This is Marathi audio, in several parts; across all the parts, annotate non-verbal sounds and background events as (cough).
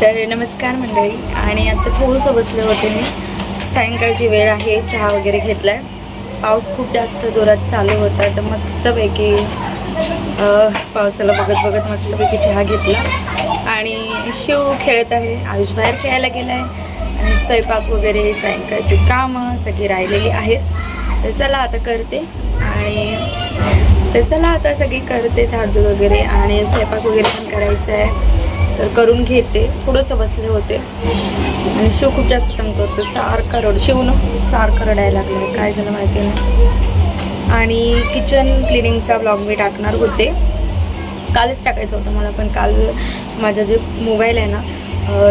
तर नमस्कार मंडळी. आणि आता थोडंसं बसले होते मी. सायंकाळची वेळ आहे चहा वगैरे घेतला आहे पाऊस खूप जास्त जोरात चालू होता तर मस्तपैकी पावसाला बघत बघत मस्तपैकी चहा घेतला. आणि शिव खेळत आहे आयुष बाहेर खेळायला गेला आहे आणि स्वयंपाक वगैरे सायंकाळची कामं सगळी राहिलेली आहेत. तर चला आता करते. आणि तर चला आता सगळी करते झाडू वगैरे. आणि स्वयंपाक वगैरे पण करायचं आहे तर करून घेते. थोडंसं बसले होते. आणि शिव खूप जास्त तंग करतो. सारखा रड शिव न सारखं रडायला लागलं काय झालं माहिती नाही आणि किचन क्लिनिंगचा ब्लॉग मी टाकणार होते. कालच टाकायचं होतं मला पण काल माझा जे मोबाईल आहे ना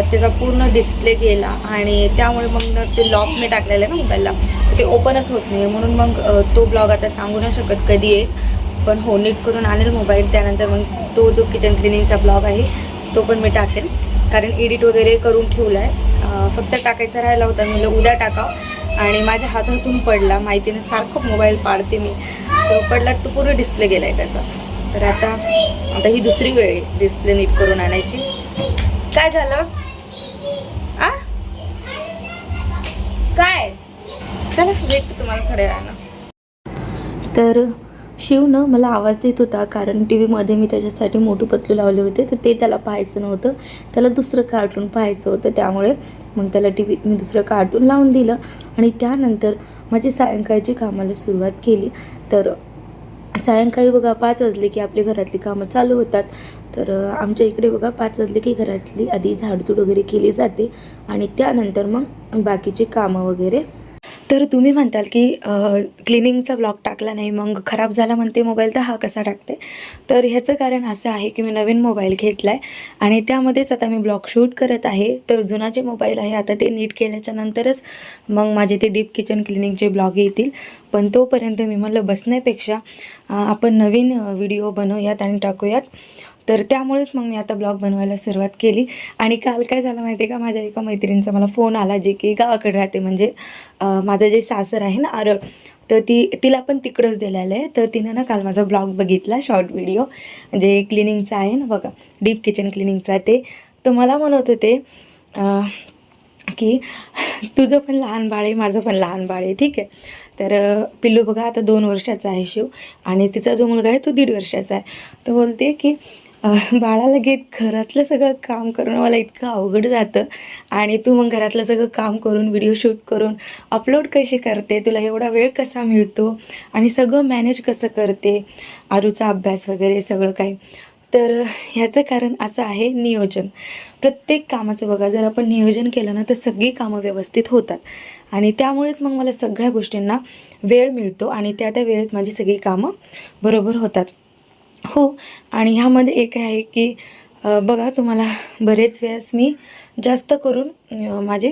त्याचा पूर्ण डिस्प्ले गेला. आणि त्यामुळे मग ते लॉक मी टाकलेलं आहे ना मोबाईलला ते ओपनच होत नाही म्हणून मग तो ब्लॉग आता सांगू नाही शकत कधी येईल पण हो नीट करून आणेल मोबाईल त्यानंतर मग तो जो किचन क्लिनिंगचा ब्लॉग आहे तो पण मी टाकेन. कारण एडिट वगैरे करून ठेवला आहे फक्त टाकायचा राहिला होता. म्हणलं उद्या टाकाव. आणि माझ्या हातातून पडला. माहितीने सारखं मोबाईल पाडते मी. तो पडला तो पूर्ण डिस्प्ले गेला आहे त्याचा. तर आता आता ही दुसरी वेळ आहे डिस्प्ले नीट करून आणायची. काय झालं? आ? काय? चला भेटतो तुम्हाला थोड्या वेळानं तर शिवनं मला आवाज देत होता कारण टी व्हीमध्ये मी त्याच्यासाठी मोठू पतलू लावले होते तर ते त्याला पाहायचं नव्हतं. त्याला दुसरं कार्टून पाहायचं होतं त्यामुळे मग त्याला टी व्हीत मी दुसरं कार्टून लावून दिलं. आणि त्यानंतर माझी सायंकाळची कामाला सुरुवात केली. तर सायंकाळी बघा पाच वाजले की आपली घरातली कामं चालू होतात. तर आमच्या इकडे बघा पाच वाजले की घरातली आधी झाडझूड वगैरे केली जाते. आणि त्यानंतर मग बाकीची कामं वगैरे तर तुम्ही म्हणताल की क्लिनिंगचा ब्लॉग टाकला नाही मग खराब झाला म्हणते मोबाईल तर हा कसा टाकते? तर ह्याचं कारण असं आहे की मी नवीन मोबाईल घेतला आहे आणि त्यामध्येच आता मी ब्लॉग शूट करत आहे. तर जुना जे मोबाईल आहे आता ते नीट केल्याच्या नंतरच मग माझे ते डीप किचन क्लिनिंगचे ब्लॉग येतील. पण तोपर्यंत मी म्हटलं बसण्यापेक्षा आपण नवीन व्हिडिओ बनवूयात आणि टाकूयात. तर त्यामुळेच मग मी आता ब्लॉग बनवायला सुरुवात केली. आणि काल काय झालं माहिती आहे का? माझ्या एका मैत्रिणीचा मला फोन आला जे की गावाकडे राहते. म्हणजे माझं जे सासर आहे ना आरळ तर ती तिला पण तिकडंच दिलेलं आहे. तर तिनं ना काल माझा ब्लॉग बघितला शॉर्ट व्हिडिओ जे क्लिनिंगचा आहे ना बघा डीप किचन क्लिनिंगचा ते. तर मला म्हणत होते की तुझं पण लहान बाळ आहे माझं पण लहान बाळ आहे ठीक आहे. तर पिल्लू बघा आता दोन वर्षाचा आहे शिव. आणि तिचा जो मुलगा आहे तो दीड वर्षाचा आहे. तर बोलते की बाळाला घेत घरातलं सगळं काम करणं मला इतकं अवघड जातं. आणि तू मग घरातलं सगळं काम करून व्हिडिओ शूट करून अपलोड कशी करते? तुला एवढा वेळ कसा मिळतो? आणि सगळं मॅनेज कसं करते? आरूचा अभ्यास वगैरे सगळं काही. तर ह्याचं कारण असं आहे नियोजन. प्रत्येक कामाचं बघा जर आपण नियोजन केलं ना तर सगळी कामं व्यवस्थित होतात. आणि त्यामुळेच मग मला सगळ्या गोष्टींना वेळ मिळतो आणि त्या त्या वेळेत माझी सगळी कामं बरोबर होतात. हो आणि ह्यामध्ये एक आहे की बघा तुम्हाला बरेच वेळेस मी जास्त करून माझे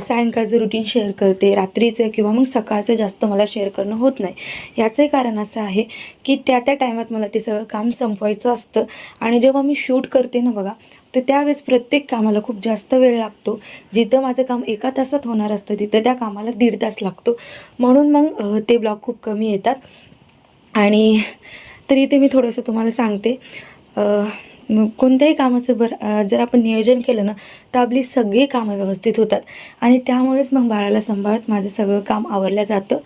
सायंकाळचं रुटीन शेअर करते रात्रीचं किंवा मग सकाळचं जास्त मला शेअर करणं होत नाही. याचंही कारण असं आहे की त्या त्या टायमात मला ते सगळं काम संपवायचं असतं. आणि जेव्हा मी शूट करते ना बघा तर त्यावेळेस प्रत्येक कामाला खूप जास्त वेळ लागतो. जिथं माझं काम एका तासात होणार असतं तिथं त्या कामाला दीड तास लागतो. म्हणून मग ते ब्लॉग खूप कमी येतात. आणि तरी ते मी थोडंसं तुम्हाला सांगते. कोणत्याही कामाचं बर जर आपण नियोजन केलं ना तर आपली सगळी कामं व्यवस्थित होतात. आणि त्यामुळेच मग बाळाला सांभाळत माझं सगळं काम आवरलं जातं.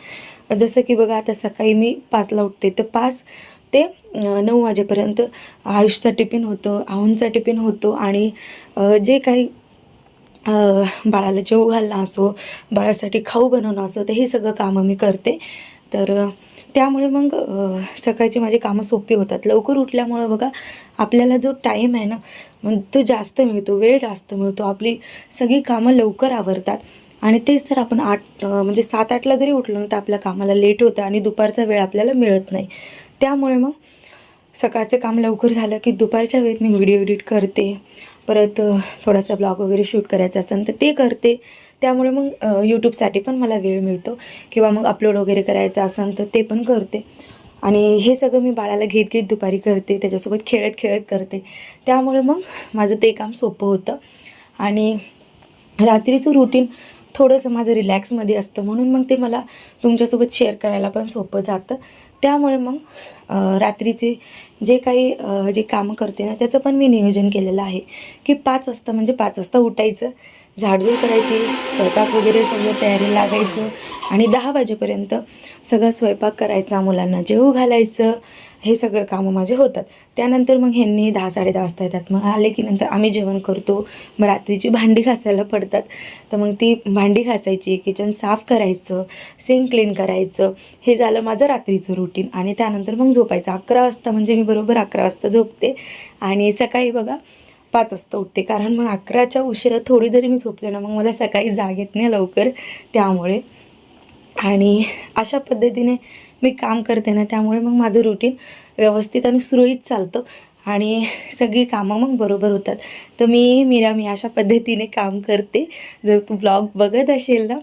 जसं की बघा आता सकाळी मी पाचला उठते. तर पाच ते नऊ वाजेपर्यंत आयुषचा टिफिन होतो आहूंचा टिफिन होतो आणि जे काही बाळाला जेव घालणं असो बाळासाठी खाऊ बनवणं असो तर हे सगळं कामं मी करते. तर त्यामुळे मग सकाळची माझी कामं सोपी होतात. लवकर उठल्यामुळं बघा आपल्याला जो टाईम आहे ना मग तो जास्त मिळतो वेळ जास्त मिळतो. आपली सगळी कामं लवकर आवरतात. आणि तेच जर आपण आठ म्हणजे सात आठला जरी उठलो ना तर आपल्या कामाला लेट होतं आणि दुपारचा वेळ आपल्याला मिळत नाही. त्यामुळे मग सकाळचं काम लवकर झालं की दुपारच्या वेळेत मी व्हिडिओ एडिट करते. परत थोडासा ब्लॉग वगैरे शूट करायचा असेल तर ते करते. त्यामुळे मग यूट्यूबसाठी पण मला वेळ मिळतो किंवा मग अपलोड वगैरे करायचं असेल तर ते पण करते. आणि हे सगळं मी बाळाला घेत घेत दुपारी करते त्याच्यासोबत खेळत खेळत करते. त्यामुळे मग माझं ते काम सोपं होतं. आणि रात्रीचं रुटीन थोडंसं माझं रिलॅक्समध्ये असतं म्हणून मग ते मला तुमच्यासोबत शेअर करायला पण सोपं जातं. त्यामुळे मग रात्रीचे जे काही जे कामं करते ना त्याचं पण मी नियोजन केलेलं आहे की पाच वाजता म्हणजे पाच वाजता उठायचं. झाडझूड करायची स्वयंपाक वगैरे सगळं तयारी लागायचं आणि दहा वाजेपर्यंत सगळा स्वयंपाक करायचा मुलांना जेवू घालायचं हे सगळं कामं माझे होतात. त्यानंतर मग ह्यांनी दहा साडे दहा वाजता येतात. मग आले की नंतर आम्ही जेवण करतो. मग रात्रीची भांडी घासायला पडतात. तर मग ती भांडी घासायची किचन साफ करायचं सिंक क्लीन करायचं. हे झालं माझं रात्रीचं रुटीन आणि त्यानंतर मग झोपायचं. अकरा वाजता म्हणजे मी बरोबर अकरा वाजता झोपते. आणि सकाळी बघा पाच वाजता उठते. कारण मग अकराच्या उशिरा थोडी जरी मी झोपले ना मग मला सकाळी जाग येत नाही लवकर. त्यामुळे. आणि अशा पद्धतीने मी काम करते ना त्यामुळे मग माझं रुटीन व्यवस्थित आणि सुरळीत चालतं. आणि सगळी कामं मग बरोबर होतात. तर मी मीरा मी अशा पद्धतीने काम करते. जर तू ब्लॉग बघत असेल ना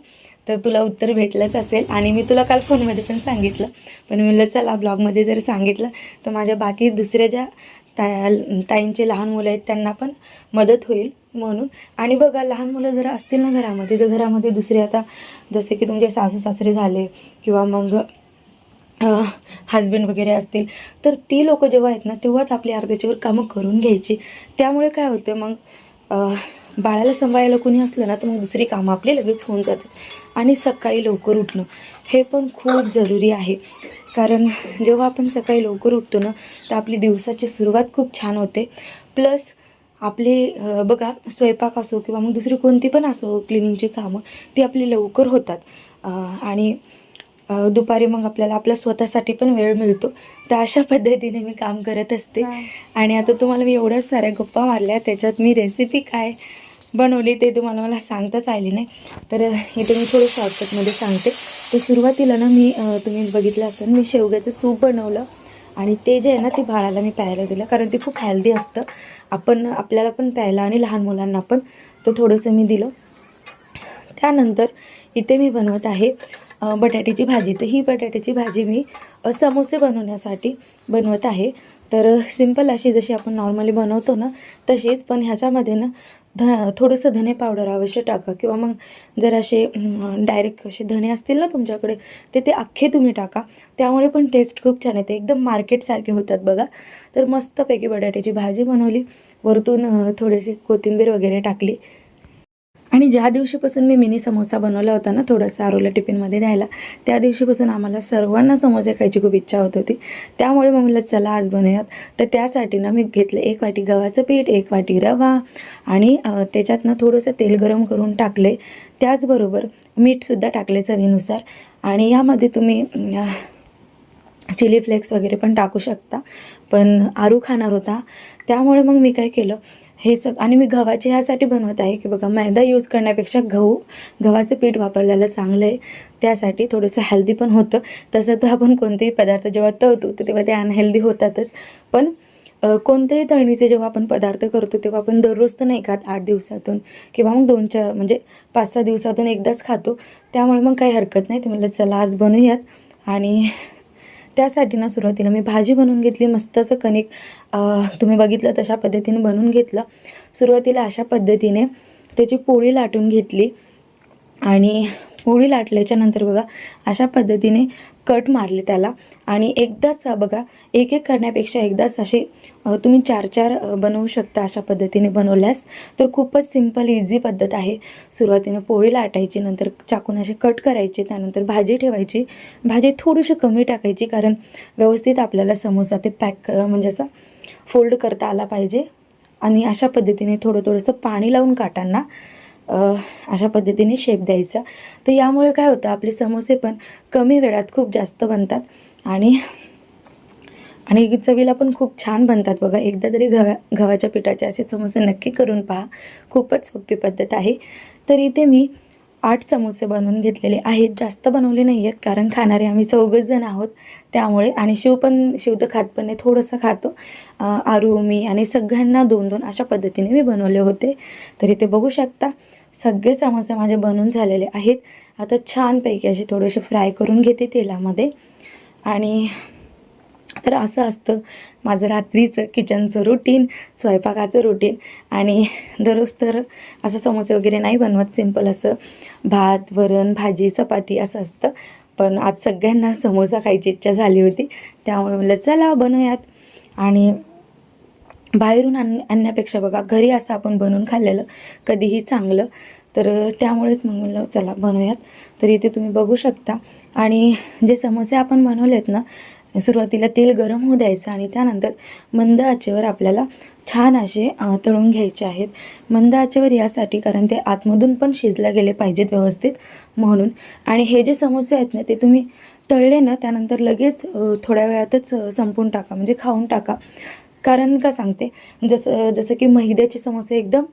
तर तुला उत्तर भेटलंच असेल. आणि मी तुला काल फोनमध्ये पण सांगितलं. पण मी म्हणलं चला ब्लॉगमध्ये जर सांगितलं तर माझ्या बाकी दुसऱ्या ज्या ता ताईंचे लहान मुलं आहेत त्यांना पण मदत होईल म्हणून. आणि बघा लहान मुलं जर असतील ना घरामध्ये तर घरामध्ये दुसरे आता जसे की तुमचे सासू सासरे झाले किंवा मग हजबंड वगैरे असतील तर ती लोक जेव्हा आहेत ना तेव्हाच आपली अर्ध्याच्यावर कामं करून घ्यायची. त्यामुळे काय होतं मग बाळाला सांभाळायला कोणी असलं ना तर मग दुसरी कामं आपली लगेच होऊन जातात. आणि सकाळी लवकर उठणं हे पण खूप जरुरी आहे. कारण जेव्हा आपण सकाळी लवकर उठतो ना तर आपली दिवसाची सुरुवात खूप छान होते. प्लस आपले बघा स्वयंपाक असो किंवा मग दुसरी कोणती पण असो क्लिनिंगची कामं ती आपली लवकर होतात. आणि दुपारी मग आपल्याला आपल्या स्वतःसाठी पण वेळ मिळतो. तर अशा पद्धतीने मी काम करत असते. आणि आता तुम्हाला मी एवढ्याच साऱ्या गप्पा मारल्या त्याच्यात मी रेसिपी काय बनवली ते तुम्हाला मला सांगताच आली नाही. तर इथे मी थोडं शॉर्टकटमध्ये सांगते. तर सुरुवातीला ना मी तुम्ही बघितलं असेल मी शेवग्याचं सूप बनवलं. आणि ते जे आहे ना ते बाळाला मी प्यायला दिलं. कारण ते खूप हेल्दी असतं. आपण आपल्याला पण प्यायला आणि लहान मुलांना पण तर थोडंसं मी दिलं. त्यानंतर इथे मी बनवत आहे बटाट्याची भाजी. तर ही बटाट्याची भाजी मी समोसे बनवण्यासाठी बनवत आहे. तर सिंपल अशी जशी आपण नॉर्मली बनवतो ना तशीच. पण ह्याच्यामध्ये ना ध थोडंसं धने पावडर अवश्य टाका किंवा मग जर असे डायरेक्ट असे धणे असतील ना तुमच्याकडे ते ते अख्खे तुम्ही टाका. त्यामुळे पण टेस्ट खूप छान येते. एकदम मार्केटसारखे होतात बघा. तर मस्तपैकी बटाट्याची भाजी बनवली. वरतून थोडीशी कोथिंबीर वगैरे टाकली. आणि ज्या दिवशीपासून मी मिनी समोसा बनवला होता ना थोडासा आरोला टिफिनमध्ये द्यायला त्या दिवशीपासून आम्हाला सर्वांना समोसे खायची खूप इच्छा होत होती. त्यामुळे मग म्हणलं चला आज बनवूयात तर त्यासाठी ना मी घेतलं एक वाटी गव्हाचं पीठ एक वाटी रवा आणि त्याच्यात ना थोडंसं तेल गरम करून टाकले. त्याचबरोबर मीठसुद्धा टाकले चवीनुसार आणि यामध्ये तुम्ही चिली फ्लेक्स वगैरे पण टाकू शकता. पण आरू खाणार होता. त्यामुळे मग मी काय केलं हे सग आणि मी गव्हाचे ह्यासाठी बनवत आहे की बघा मैदा यूज करण्यापेक्षा गहू गव्हाचं पीठ वापरलेलं चांगलं आहे त्यासाठी थोडंसं हेल्दी पण होतं. तसं तर आपण कोणतेही पदार्थ जेव्हा तळतो तर तेव्हा ते अनहेल्दी होतातच. पण कोणत्याही तळणीचे जेव्हा आपण पदार्थ करतो तेव्हा आपण दररोज तर नाही खात आठ दिवसातून किंवा मग दोन चार म्हणजे पाच सहा दिवसातून एकदाच खातो. त्यामुळे मग काही हरकत नाही. ते म्हणलं चला आज बनवूयात आणि त्यासाठी ना सुरुवातीला मी भाजी बनवून घेतली मस्त असं कणिक तुम्ही बघितलं तशा पद्धतीने बनवून घेतलं. सुरुवातीला अशा पद्धतीने त्याची पोळी लाटून घेतली आणि पोळी लाटल्याच्या नंतर बघा अशा पद्धतीने कट मारले त्याला. आणि एकदाच बघा एक एक करण्यापेक्षा एकदाच असे तुम्ही चार चार बनवू शकता अशा पद्धतीने बनवल्यास. तर खूपच सिंपल इझी पद्धत आहे. सुरुवातीने पोळी लाटायची नंतर चाकून असे कट करायचे त्यानंतर भाजी ठेवायची. भाजी थोडीशी कमी टाकायची कारण व्यवस्थित आपल्याला समोसा ते पॅक म्हणजे असा फोल्ड करता आला पाहिजे. आणि अशा पद्धतीने थोडं थोडंसं पाणी लावून काटांना. अशा पद्धतीने शेप द्यायचा. तर यामुळे काय होतं आपले समोसे पण कमी वेळात खूप जास्त बनतात आणि आणि चवीला पण खूप छान बनतात बघा. एकदा तरी गव्हा गव्हाच्या पिठाचे असे समोसे नक्की करून पहा. खूपच सोपी पद्धत आहे. तर इथे मी आठ समोसे बनवून घेतलेले आहेत. जास्त बनवले नाही आहेत कारण खाणारे आम्ही चौघच जण आहोत त्यामुळे आणि शिव पण शिव तर खात पण नाही थोडंसं खातो. आरू मी आणि सगळ्यांना दोन दोन अशा पद्धतीने मी बनवले होते. तर इथे बघू शकता सगळे समोसे माझे बनून झालेले आहेत. आता छानपैकी असे थोडेसे फ्राय करून घेते तेलामध्ये. आणि तर असं असतं माझं रात्रीचं किचनचं रुटीन स्वयंपाकाचं रुटीन आणि दररोज तर असं समोसे वगैरे नाही बनवत. सिंपल असं भात वरण भाजी चपाती असं असतं. पण आज सगळ्यांना समोसा खायची इच्छा झाली होती. त्यामुळे म्हणलं चला बनवूयात. आणि बाहेरून आण आणण्यापेक्षा बघा घरी असं आपण बनवून खाल्लेलं कधीही चांगलं. तर त्यामुळेच मग म्हणलं चला बनवूयात. तर इथे तुम्ही बघू शकता. आणि जे समोसे आपण बनवलेत ना सुरुवातीला तेल गरम होऊ द्यायचं आणि त्यानंतर मंद आचेवर आपल्याला छान असे तळून घ्यायचे आहेत. मंद आचेवर यासाठी कारण ते आतमधून पण शिजल्या गेले पाहिजेत व्यवस्थित म्हणून. आणि हे जे समोसे आहेत ना ते तुम्ही तळले ना त्यानंतर लगेच थोड्या वेळातच संपून संपवून टाका. म्हणजे खाऊन टाका. कारण का सांगते? जसं जसं की मैद्याची समोसे एकदम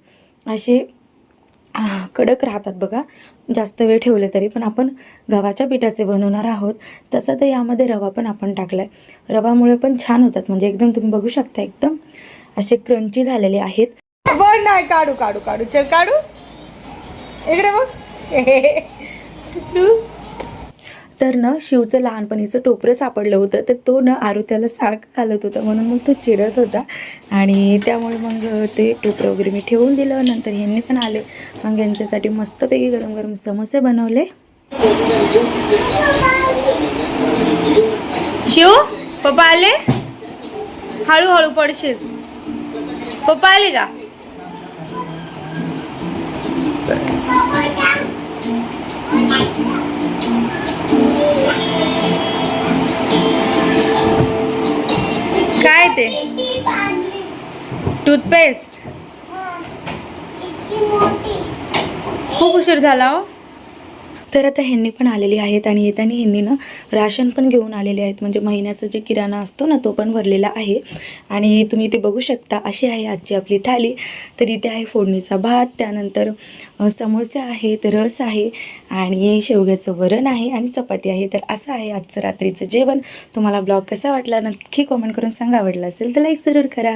असे कडक राहतात बघा. जास्त वेळ ठेवले तरी पण आपण गव्हाच्या पिठाचे बनवणार आहोत. तसं तर यामध्ये रवा पण आपण टाकला आहे रवामुळे पण छान होतात. म्हणजे एकदम तुम्ही बघू शकता एकदम असे क्रंची झालेले आहेत. बघ नाही काढू काढू काढू. चल काढू. इकडे बघ. (laughs) तर ना शिवचं लहानपणीचं टोपरं सापडलं होतं तर तो ना आरुत्याला सारखं घालत होता म्हणून मग तो चिडत होता आणि त्यामुळे मग ते टोपरं वगैरे मी ठेवून दिलं नंतर यांनी पण आले मग यांच्यासाठी मस्तपैकी गरम गरम समोसे बनवले शिव पप्पा आले हळूहळू पडशील पप्पा आले का ते टूथपेस्ट खूप उशीर झाला हो. तर आता ह्यांनी पण आलेली आहेत आणि येताना ह्यांनी ना राशन पण घेऊन आलेले आहेत. म्हणजे महिन्याचा जे किराणा असतो ना तो पण भरलेला आहे. आणि तुम्ही इथे बघू शकता अशी आहे आजची आपली थाली तर इथे आहे फोडणीचा भात त्यानंतर समोसे आहेत रस आहे आणि शेवग्याचं वरण आहे आणि चपाती आहे. तर असं आहे आजचं रात्रीचं जेवण. तुम्हाला ब्लॉग कसा वाटला नक्की कॉमेंट करून सांगा. आवडला असेल तर लाईक जरूर करा.